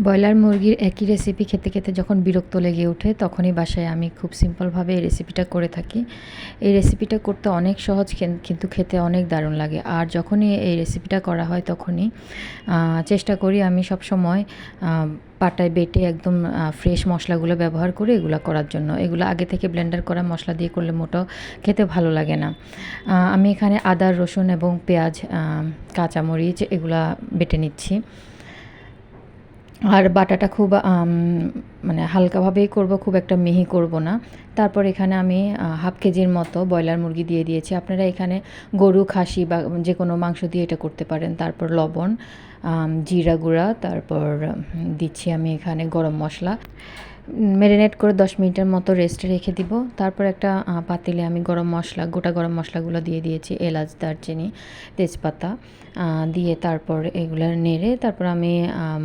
Broiler মুরগির একই recipe খেতে খেতে যখন বিরক্ত লেগে ওঠে, তখনই বাসায় আমি খুব সিম্পলভাবে এই রেসিপিটা করে থাকি। এই রেসিপিটা করতে অনেক সহজ কেন- কিন্তু খেতে অনেক দারুণ লাগে। আর যখনই এই রেসিপিটা করা হয়, তখনই চেষ্টা করি আমি সব সময় পাটায় বেটে একদম ফ্রেশ মশলাগুলো ব্যবহার করে এগুলো করার জন্য। এগুলো আগে থেকে ব্লেন্ডার করা মশলা দিয়ে করলে মোটেও খেতে ভালো লাগে না। আমি এখানে আদা, রসুন এবং পেঁয়াজ কাঁচামরিচ এগুলা বেটে নিচ্ছি। আর বাটাটা খুব মানে হালকাভাবেই করব, খুব একটা মিহি করব না। তারপর এখানে আমি হাফ কেজির মতো ব্রয়লার মুরগি দিয়ে দিয়েছি। আপনারা এখানে গরু, খাসি বা যে কোনো মাংস দিয়ে এটা করতে পারেন। তারপর লবণ জিরা গুঁড়া, তারপর দিচ্ছি আমি এখানে গরম মশলা। ম্যারিনেট করে দশ মিনিটের মতো রেস্টে রেখে দিব। তারপর একটা পাতিলে আমি গরম মশলা, গোটা গরম মশলাগুলো দিয়ে দিয়েছি, এলাচ, দারচিনি, তেজপাতা দিয়ে তারপর এগুলো নেড়ে তারপর আমি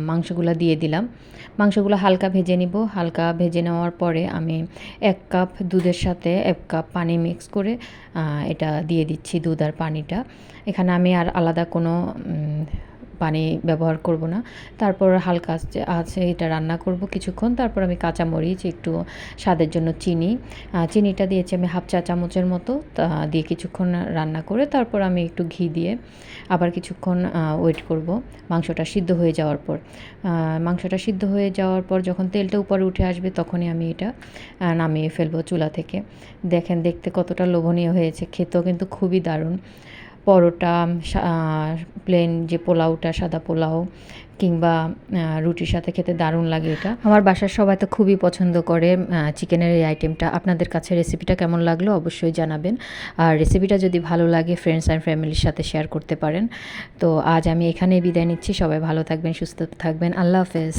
মাংসগুলো দিয়ে দিলাম। মাংসগুলো হালকা ভেজে নিব। হালকা ভেজে নেওয়ার পরে আমি এক কাপ দুধের সাথে এক কাপ পানি মিক্স করে এটা দিয়ে দিচ্ছি দুধ আর পানিটা। এখানে আমি আর আলাদা কোনো পানি ব্যবহার করব না। তারপর হালকা আছে এটা রান্না করব কিছুক্ষণ। তারপর আমি কাঁচামরিচ, একটু স্বাদের জন্য চিনি। চিনিটা দিয়েছি আমি হাফ চা চামচের মতো। দিয়ে কিছুক্ষণ রান্না করে তারপর আমি একটু ঘি দিয়ে আবার কিছুক্ষণ ওয়েট করব মাংসটা সিদ্ধ হয়ে যাওয়ার পর। মাংসটা সিদ্ধ হয়ে যাওয়ার পর যখন তেলটা উপরে উঠে আসবে তখনই আমি এটা নামিয়ে ফেলব চুলা থেকে। দেখেন দেখতে কতটা লোভনীয় হয়েছে। খেতেও কিন্তু খুবই দারুণ। পরোটা প্লেন যে পোলাওটা, সাদা পোলাও কিংবা রুটির সাথে খেতে দারুণ লাগে এটা। আমার বাসার সবাই তো খুবই পছন্দ করে চিকেনের এই আইটেমটা আপনাদের কাছে রেসিপিটা কেমন লাগল অবশ্যই জানাবেন। আর রেসিপিটা যদি ভালো লাগে ফ্রেন্ডস অ্যান্ড ফ্যামিলির সাথে শেয়ার করতে পারেন। তো আজ আমি এখানেই বিদায় নিচ্ছি। সবাই ভালো থাকবেন, সুস্থ থাকবেন। আল্লাহ হাফেজ।